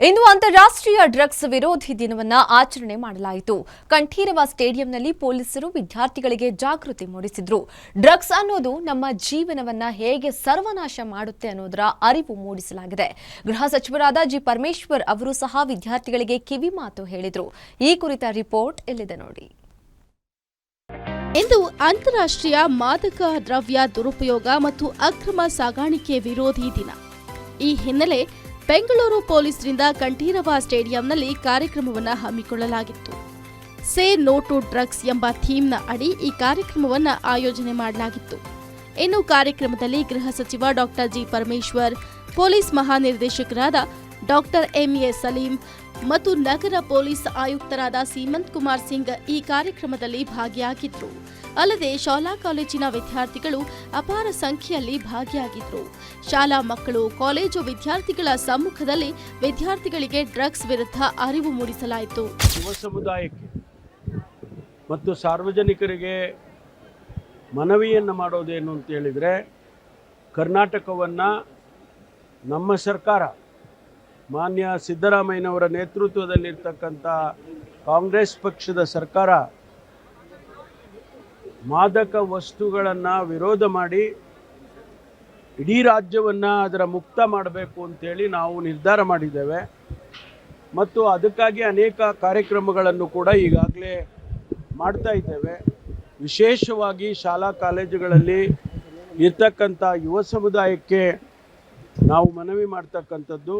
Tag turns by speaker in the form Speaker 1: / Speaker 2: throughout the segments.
Speaker 1: ಇಂದು ಅಂತಾರಾಷ್ಟ್ರೀಯ ಡ್ರಗ್ಸ್ ವಿರೋಧಿ ದಿನವನ್ನು ಆಚರಣೆ ಮಾಡಲಾಯಿತು. ಕಂಠೀರವ ಸ್ಟೇಡಿಯಂನಲ್ಲಿ ಪೊಲೀಸರು ವಿದ್ಯಾರ್ಥಿಗಳಿಗೆ ಜಾಗೃತಿ ಮೂಡಿಸಿದ್ರು. ಡ್ರಗ್ಸ್ ಅನ್ನೋದು ನಮ್ಮ ಜೀವನವನ್ನ ಹೇಗೆ ಸರ್ವನಾಶ ಮಾಡುತ್ತೆ ಅನ್ನೋದರ ಅರಿವು ಮೂಡಿಸಲಾಗಿದೆ. ಗೃಹ ಸಚಿವರಾದ ಜಿ ಪರಮೇಶ್ವರ್ ಅವರು ಸಹ ವಿದ್ಯಾರ್ಥಿಗಳಿಗೆ ಕಿವಿ ಮಾತು ಹೇಳಿದರು. ಈ ಕುರಿತ ರಿಪೋರ್ಟ್ ಇಲ್ಲಿದೆ ನೋಡಿ.
Speaker 2: ಇಂದು ಅಂತಾರಾಷ್ಟ್ರೀಯ ಮಾದಕ ದ್ರವ್ಯ ದುರುಪಯೋಗ ಮತ್ತು ಅಕ್ರಮ ಸಾಗಾಣಿಕೆ ವಿರೋಧಿ ದಿನ. ಈ ಹಿನ್ನೆಲೆ ಬೆಂಗಳೂರು ಪೊಲೀಸರಿಂದ ಕಂಠೀರವ ಸ್ಟೇಡಿಯಂನಲ್ಲಿ ಕಾರ್ಯಕ್ರಮವನ್ನು ಹಮ್ಮಿಕೊಳ್ಳಲಾಗಿತ್ತು. ಸೇ ನೋ ಟು ಡ್ರಗ್ಸ್ ಎಂಬ ಥೀಮ್ನ ಅಡಿ ಈ ಕಾರ್ಯಕ್ರಮವನ್ನು ಆಯೋಜನೆ ಮಾಡಲಾಗಿತ್ತು. ಇನ್ನು ಕಾರ್ಯಕ್ರಮದಲ್ಲಿ ಗೃಹ ಸಚಿವ ಡಾಕ್ಟರ್ ಜಿ ಪರಮೇಶ್ವರ್, ಪೊಲೀಸ್ ಮಹಾನಿರ್ದೇಶಕರಾದ ಡಾಕ್ಟರ್ ಎಂಎ ಸಲೀಂ ಮತ್ತು ನಗರ ಪೊಲೀಸ್ ಆಯುಕ್ತರಾದ ಸೀಮಂತ್ ಕುಮಾರ್ ಸಿಂಗ್ ಈ ಕಾರ್ಯಕ್ರಮದಲ್ಲಿ ಭಾಗಿಯಾಗಿದ್ದರು ಅಲ್ಲದೆ ಶಾಲಾ ಕಾಲೇಜಿನ ವಿದ್ಯಾರ್ಥಿಗಳು ಅಪಾರ ಸಂಖ್ಯೆಯಲ್ಲಿ ಭಾಗಿಯಾಗಿದ್ದರು ಶಾಲಾ ಮಕ್ಕಳು, ಕಾಲೇಜು ವಿದ್ಯಾರ್ಥಿಗಳ ಸಮ್ಮುಖದಲ್ಲಿ ವಿದ್ಯಾರ್ಥಿಗಳಿಗೆ ಡ್ರಗ್ಸ್ ವಿರುದ್ಧ ಅರಿವು ಮೂಡಿಸಲಾಯಿತು.
Speaker 3: ಯುವ ಸಮುದಾಯಕ್ಕೆ ಮತ್ತು ಸಾರ್ವಜನಿಕರಿಗೆ ಮನವಿಯನ್ನು ಮಾಡೋದೇನು ಅಂತ ಹೇಳಿದರೆ, ಕರ್ನಾಟಕವನ್ನು ನಮ್ಮ ಸರ್ಕಾರ ಮಾನ್ಯ ಸಿದ್ದರಾಮಯ್ಯನವರ ನೇತೃತ್ವದಲ್ಲಿರ್ತಕ್ಕಂಥ ಕಾಂಗ್ರೆಸ್ ಪಕ್ಷದ ಸರ್ಕಾರ ಮಾದಕ ವಸ್ತುಗಳನ್ನು ವಿರೋಧ ಮಾಡಿ ಇಡೀ ರಾಜ್ಯವನ್ನು ಅದರ ಮುಕ್ತ ಮಾಡಬೇಕು ಅಂತೇಳಿ ನಾವು ನಿರ್ಧಾರ ಮಾಡಿದ್ದೇವೆ. ಮತ್ತು ಅದಕ್ಕಾಗಿ ಅನೇಕ ಕಾರ್ಯಕ್ರಮಗಳನ್ನು ಕೂಡ ಈಗಾಗಲೇ ಮಾಡ್ತಾ ಇದ್ದೇವೆ. ವಿಶೇಷವಾಗಿ ಶಾಲಾ ಕಾಲೇಜುಗಳಲ್ಲಿ ಇರ್ತಕ್ಕಂಥ ಯುವ ಸಮುದಾಯಕ್ಕೆ ನಾವು ಮನವಿ ಮಾಡ್ತಕ್ಕಂಥದ್ದು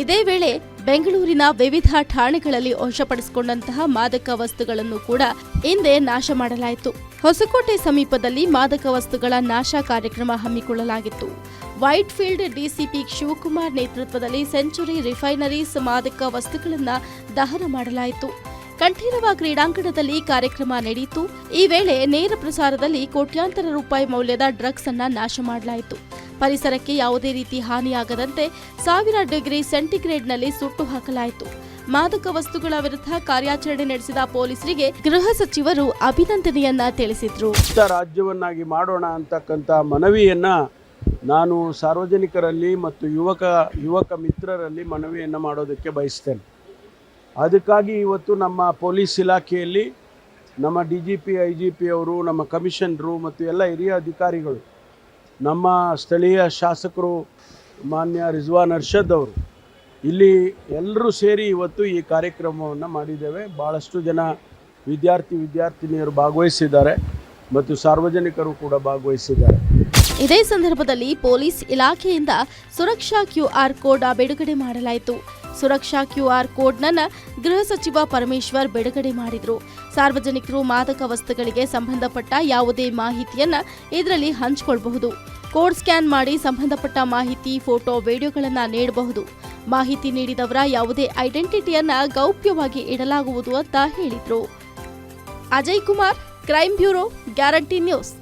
Speaker 2: ಇದೇ ವೇಳೆ ಬೆಂಗಳೂರಿನ ವಿವಿಧ ಠಾಣೆಗಳಲ್ಲಿ ವಶಪಡಿಸಿಕೊಂಡಂತಹ ಮಾದಕ ವಸ್ತುಗಳನ್ನು ಕೂಡ ಹಿಂದೆ ನಾಶ ಮಾಡಲಾಯಿತು. ಹೊಸಕೋಟೆ ಸಮೀಪದಲ್ಲಿ ಮಾದಕ ವಸ್ತುಗಳ ನಾಶ ಕಾರ್ಯಕ್ರಮ ಹಮ್ಮಿಕೊಳ್ಳಲಾಗಿತ್ತು. ವೈಟ್ ಫೀಲ್ಡ್ ಡಿಸಿಪಿ ಶಿವಕುಮಾರ್ ನೇತೃತ್ವದಲ್ಲಿ ಸೆಂಚುರಿ ರಿಫೈನರೀಸ್ ಮಾದಕ ವಸ್ತುಗಳನ್ನು ದಹನ ಮಾಡಲಾಯಿತು. ಕಂಠೀರವ ಕ್ರೀಡಾಂಗಣದಲ್ಲಿ ಕಾರ್ಯಕ್ರಮ ನಡೆಯಿತು. ಈ ವೇಳೆ ನೇರ ಪ್ರಸಾರದಲ್ಲಿ ಕೋಟ್ಯಾಂತರ ರೂಪಾಯಿ ಮೌಲ್ಯದ ಡ್ರಗ್ಸ್ ಅನ್ನ ನಾಶ ಮಾಡಲಾಯಿತು. ಪರಿಸರಕ್ಕೆ ಯಾವುದೇ ರೀತಿ ಹಾನಿಯಾಗದಂತೆ ಸಾವಿರ ಡಿಗ್ರಿ ಸೆಂಟಿಗ್ರೇಡ್ನಲ್ಲಿ ಸುಟ್ಟು ಹಾಕಲಾಯಿತು. ಮಾದಕ ವಸ್ತುಗಳ ವಿರುದ್ಧ ಕಾರ್ಯಾಚರಣೆ ನಡೆಸಿದ ಪೊಲೀಸರಿಗೆ ಗೃಹ ಸಚಿವರು ಅಭಿನಂದನೆಯನ್ನ ತಿಳಿಸಿದ್ರು.
Speaker 3: ರಾಜ್ಯವನ್ನಾಗಿ ಮಾಡೋಣ ಅಂತಕ್ಕಂಥ ಮನವಿಯನ್ನ ನಾನು ಸಾರ್ವಜನಿಕರಲ್ಲಿ ಮತ್ತು ಯುವಕ ಯುವಕ ಮಿತ್ರರಲ್ಲಿ ಮನವಿಯನ್ನು ಮಾಡೋದಕ್ಕೆ ಬಯಸ್ತೇನೆ. ಅದಕ್ಕಾಗಿ ಇವತ್ತು ನಮ್ಮ ಪೊಲೀಸ್ ಇಲಾಖೆಯಲ್ಲಿ ನಮ್ಮ D G P I G P ಅವರು, ನಮ್ಮ ಕಮಿಷನರು ಮತ್ತು ಎಲ್ಲ ಹಿರಿಯ ಅಧಿಕಾರಿಗಳು, ನಮ್ಮ ಸ್ಥಳೀಯ ಶಾಸಕರು, ಮಾನ್ಯ ರಿಜ್ವಾನ್ ಅರ್ಷದ್ ಅವರು, ಇಲ್ಲಿ ಎಲ್ಲರೂ ಸೇರಿ ಇವತ್ತು ಈ ಕಾರ್ಯಕ್ರಮವನ್ನು ಮಾಡಿದ್ದೇವೆ. ಭಾಳಷ್ಟು ಜನ ವಿದ್ಯಾರ್ಥಿ, ವಿದ್ಯಾರ್ಥಿನಿಯರು ಭಾಗವಹಿಸಿದ್ದಾರೆ ಮತ್ತು ಸಾರ್ವಜನಿಕರು ಕೂಡ ಭಾಗವಹಿಸಿದ್ದಾರೆ.
Speaker 2: ಇದೇ ಸಂದರ್ಭದಲ್ಲಿ ಪೊಲೀಸ್ ಇಲಾಖೆಯಿಂದ ಸುರಕ್ಷಾ ಕ್ಯೂಆರ್ ಕೋಡ್ ಬಿಡುಗಡೆ ಮಾಡಲಾಯಿತು. ಸುರಕ್ಷಾ ಕ್ಯೂಆರ್ ಕೋಡ್ನನ್ನು ಗೃಹ ಸಚಿವ ಪರಮೇಶ್ವರ್ ಬಿಡುಗಡೆ ಮಾಡಿದರು. ಸಾರ್ವಜನಿಕರು ಮಾದಕ ವಸ್ತುಗಳಿಗೆ ಸಂಬಂಧಪಟ್ಟ ಯಾವುದೇ ಮಾಹಿತಿಯನ್ನು ಇದರಲ್ಲಿ ಹಂಚಿಕೊಳ್ಳಬಹುದು ಕೋಡ್ ಸ್ಕ್ಯಾನ್ ಮಾಡಿ ಸಂಬಂಧಪಟ್ಟ ಮಾಹಿತಿ, ಫೋಟೋ, ವಿಡಿಯೋಗಳನ್ನು ನೀಡಬಹುದು. ಮಾಹಿತಿ ನೀಡಿದವರ ಯಾವುದೇ ಐಡೆಂಟಿಟಿಯನ್ನ ಗೌಪ್ಯವಾಗಿ ಇಡಲಾಗುವುದು ಅಂತ ಹೇಳಿದರು. Ajay Kumar, crime bureau, guarantee news.